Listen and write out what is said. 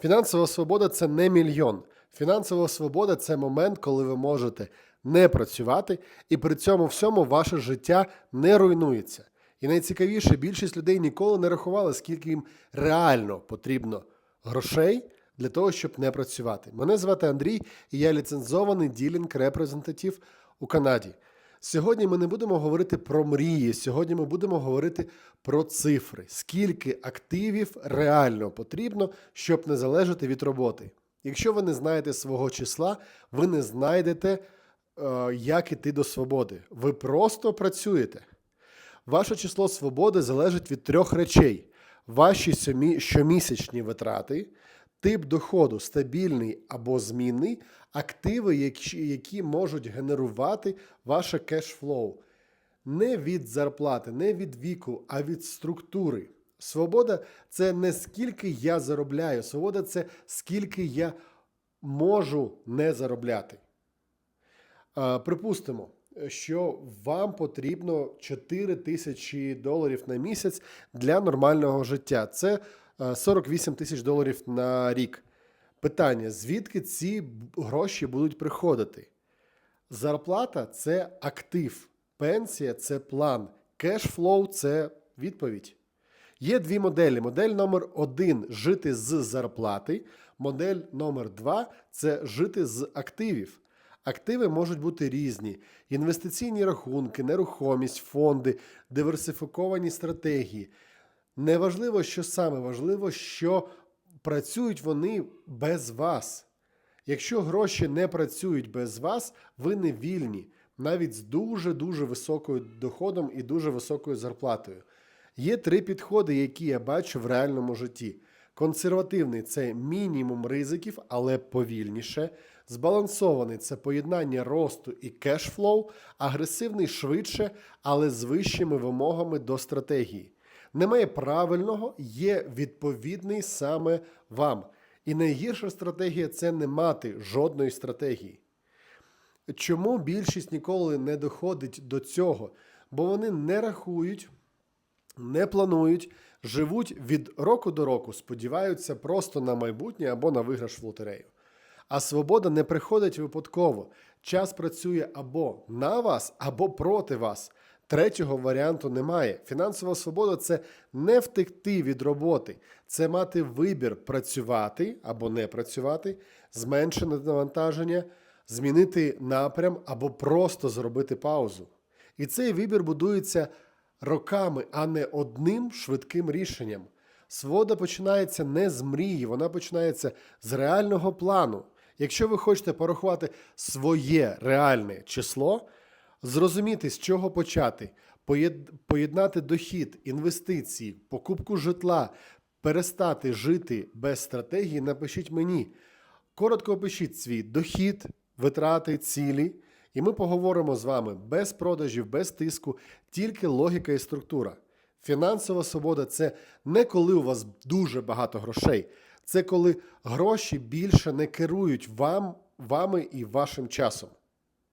Фінансова свобода це не мільйон. Фінансова свобода це момент, коли ви можете не працювати, і при цьому всьому ваше життя не руйнується. І найцікавіше, більшість людей ніколи не рахували, скільки їм реально потрібно грошей для того, щоб не працювати. Мене звати Андрій, і я ліцензований ділінг репрезентатив у Канаді. Сьогодні ми не будемо говорити про мрії. Сьогодні ми будемо говорити про цифри. Скільки активів реально потрібно, щоб не залежати від роботи. Якщо ви не знаєте свого числа, ви не знайдете, е, як іти до свободи. Ви просто працюєте. Ваше число свободи залежить від трьох речей: ваші щомісячні витрати, тип доходу стабільний або змінний, активи, які, які можуть генерувати ваше кешфлоу. Не від зарплати, не від віку, а від структури. Свобода це не скільки я заробляю, свобода це скільки я можу не заробляти. Припустимо, що вам потрібно 4 тисячі доларів на місяць для нормального життя. Це 48 тисяч доларів на рік. Питання: звідки ці гроші будуть приходити? Зарплата це актив, пенсія це план, кешфлоу це відповідь. Є дві моделі. Модель номер один жити з зарплати. Модель номер два це жити з активів. Активи можуть бути різні: інвестиційні рахунки, нерухомість, фонди, диверсифіковані стратегії. Неважливо, що саме, важливо, що працюють вони без вас. Якщо гроші не працюють без вас, ви не вільні, навіть з дуже-дуже високою доходом і дуже високою зарплатою. Є три підходи, які я бачу в реальному житті. Консервативний це мінімум ризиків, але повільніше. Збалансований це поєднання росту і кешфлоу, агресивний швидше, але з вищими вимогами до стратегії. Немає правильного, є відповідний саме вам. І найгірша стратегія це не мати жодної стратегії. Чому більшість ніколи не доходить до цього? Бо вони не рахують, не планують, живуть від року до року, сподіваються просто на майбутнє або на виграш в лотерею. А свобода не приходить випадково. Час працює або на вас, або проти вас. Третього варіанту немає. Фінансова свобода це не втекти від роботи, це мати вибір працювати або не працювати, зменшене навантаження, змінити напрям або просто зробити паузу. І цей вибір будується роками, а не одним швидким рішенням. Свобода починається не з мрії, вона починається з реального плану. Якщо ви хочете порахувати своє реальне число, зрозуміти, з чого почати, поєднати дохід, інвестиції, покупку житла, перестати жити без стратегії, напишіть мені. Коротко опишіть свій дохід, витрати, цілі, і ми поговоримо з вами без продажів, без тиску, тільки логіка і структура. Фінансова свобода це не коли у вас дуже багато грошей, це коли гроші більше не керують вам, вами і вашим часом.